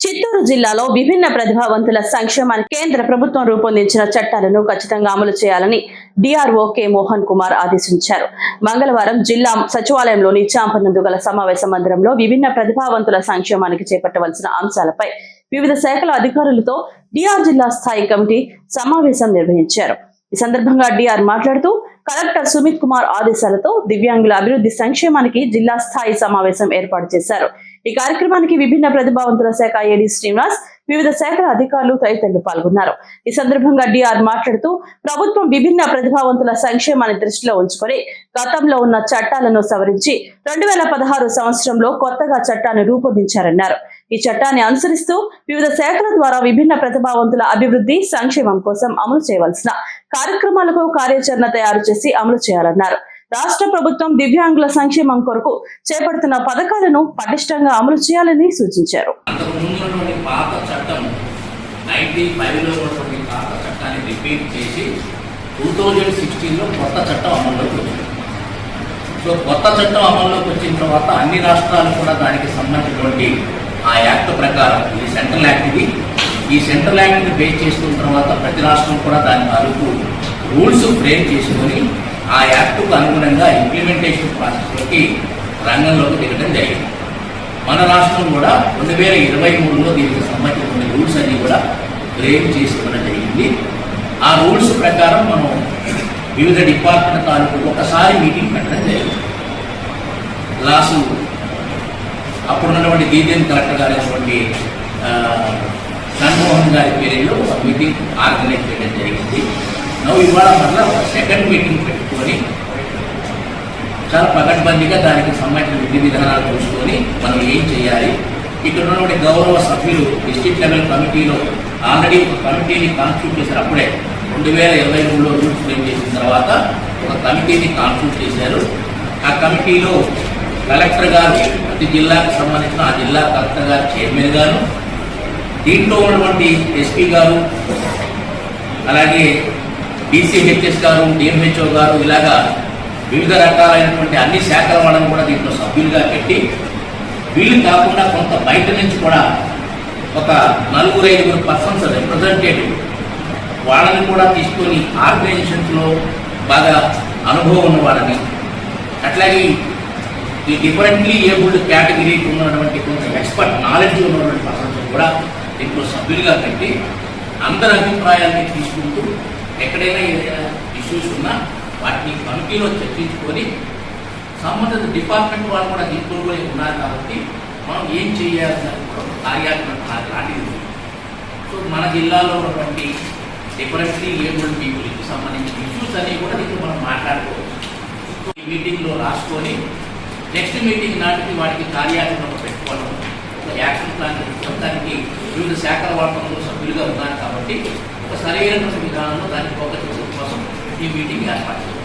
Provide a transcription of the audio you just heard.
చిత్తూరు జిల్లాలో విభిన్న ప్రతిభావంతుల సంక్షేమానికి కేంద్ర ప్రభుత్వం రూపొందించిన చట్టాలను ఖచ్చితంగా అమలు చేయాలని డిఆర్ఓ కె మోహన్ కుమార్ ఆదేశించారు. మంగళవారం జిల్లా సచివాలయంలోని చాంపనందు గల సమావేశ మందిరంలో విభిన్న ప్రతిభావంతుల సంక్షేమానికి చేపట్టవలసిన అంశాలపై వివిధ శాఖల అధికారులతో డిఆర్ జిల్లా స్థాయి కమిటీ సమావేశం నిర్వహించారు. ఈ సందర్భంగా డిఆర్ మాట్లాడుతూ కలెక్టర్ సుమిత్ కుమార్ ఆదేశాలతో దివ్యాంగుల అభివృద్ధి సంక్షేమానికి జిల్లా స్థాయి సమావేశం ఏర్పాటు చేశారు. ఈ కార్యక్రమానికి విభిన్న ప్రతిభావంతుల శాఖ ఏడి శ్రీనివాస్ వివిధ శాఖల అధికారులు తదితరులు పాల్గొన్నారు. ఈ సందర్భంగా డిఆర్ మాట్లాడుతూ ప్రభుత్వం విభిన్న ప్రతిభావంతుల సంక్షేమాన్ని దృష్టిలో ఉంచుకొని గతంలో ఉన్న చట్టాలను సవరించి రెండు వేల పదహారు సంవత్సరంలో కొత్తగా చట్టాన్ని రూపొందించారన్నారు. ఈ చట్టాన్ని అనుసరిస్తూ వివిధ శాఖల ద్వారా విభిన్న ప్రతిభావంతుల అభివృద్ధి సంక్షేమం కోసం అమలు చేయవలసిన కార్యక్రమాలకు కార్యాచరణ తయారు చేసి అమలు చేయాలన్నారు. రాష్ట్ర ప్రభుత్వం దివ్యాంగుల సంక్షేమం కొరకు చేపడుతున్న పథకాలను పటిష్టంగా అమలు చేయాలని సూచించారు. కొత్త చట్టం అమల్లోకి వచ్చింది. సో కొత్త చట్టం అమల్లోకి వచ్చిన తర్వాత అన్ని రాష్ట్రాలు కూడా దానికి సంబంధించినటువంటి ఆ యాక్ట్ ప్రకారం ఇది సెంట్రల్ యాక్ట్ ఇది ఈ సెంట్రల్ యాక్ట్ని బేస్ చేసుకున్న తర్వాత ప్రతి రాష్ట్రం కూడా దాని తాలూకు రూల్స్ ఫ్రేమ్ చేసుకొని ఆ యాక్ట్కు అనుగుణంగా ఇంప్లిమెంటేషన్ ప్రాసెస్లోకి రంగంలోకి దిగడం జరిగింది. మన రాష్ట్రం కూడా రెండు వేల ఇరవై మూడులో దీనికి సంబంధించిన రూల్స్ అన్ని కూడా ఫ్రేమ్ చేసుకోవడం జరిగింది. ఆ రూల్స్ ప్రకారం మనం వివిధ డిపార్ట్మెంట్ తాలూకు ఒకసారి మీటింగ్ పెట్టడం జరిగింది. లాసు అప్పుడున్నటువంటి డీజీఎం కలెక్టర్ గారు మన్మోహన్ గారి పేరులో ఒక మీటింగ్ ఆర్గనైజ్ చేయడం జరిగింది. నవ్వు ఇవాళ మళ్ళీ ఒక సెకండ్ మీటింగ్ పెట్టుకొని చాలా పకడ్బందీగా దానికి సంబంధించిన విధి విధానాలు చూసుకొని మనం ఏం చేయాలి? ఇక్కడ ఉన్నటువంటి గౌరవ సభ్యులు డిస్ట్రిక్ట్ లెవెల్ కమిటీలో ఆల్రెడీ ఒక కమిటీని కాన్స్టిట్యూట్ చేశారు. అప్పుడే రెండు వేల ఇరవై మూడులో రూల్స్ ఫ్రేమ్ చేసిన తర్వాత ఒక కమిటీని కాన్స్టిట్యూట్ చేశారు. ఆ కమిటీలో కలెక్టర్ గారు ప్రతి జిల్లాకు సంబంధించిన ఆ జిల్లా కలెక్టర్ గారు చైర్మన్ గారు దీంట్లో ఉన్నటువంటి ఎస్పీ గారు అలాగే డీసీహెచ్ఎస్ గారు డిఎంహెచ్ఓ గారు ఇలాగా వివిధ రకాలైనటువంటి అన్ని శాఖల వాళ్ళని కూడా దీంట్లో సభ్యులుగా పెట్టి వీళ్ళు కాకుండా కొంత బయట నుంచి కూడా ఒక నలుగురు ఐదుగురు పర్సన్స్ రిప్రజెంటేటివ్ వాళ్ళని కూడా తీసుకొని ఆర్గనైజేషన్స్లో బాగా అనుభవం ఉన్న వాళ్ళని అట్లాగే ఈ డిఫరెంట్లీ ఏబుల్డ్ కేటగిరీకి ఉన్నటువంటి కొంచెం ఎక్స్పర్ట్ నాలెడ్జ్ ఉన్నటువంటి పర్సన్స్ కూడా దీంట్లో సభ్యులుగా పెట్టి అందరి అభిప్రాయాన్ని తీసుకుంటూ ఎక్కడైనా ఏదైనా ఇష్యూస్ ఉన్నా వాటిని కమిటీలో చర్చించుకొని సంబంధిత డిపార్ట్మెంట్ వాళ్ళు కూడా దీంట్లో ఉన్నారు కాబట్టి మనం ఏం చేయాలన్నది కూడా ఒక కార్యాచరణ లాంటిది. సో మన జిల్లాలో ఉన్నటువంటి డిఫరెంట్లీ ఏబుల్డ్ పీపుల్కి సంబంధించిన ఇష్యూస్ అనేవి కూడా దీంట్లో మనం మాట్లాడుకోవచ్చు. ఈ మీటింగ్లో రాసుకొని నెక్స్ట్ మీటింగ్ నాటికి వాటికి కార్యాచరణ పెట్టుకోవడం ఒక యాక్షన్ ప్లాన్ మొత్తానికి వివిధ శాఖల వాళ్ళందరూ సభ్యులుగా ఉన్నారు కాబట్టి ఒక సరైన విధానంలో దాన్ని ఫోకస్ చేసే కోసం ఈ మీటింగ్ ఏర్పాటు చేయాలి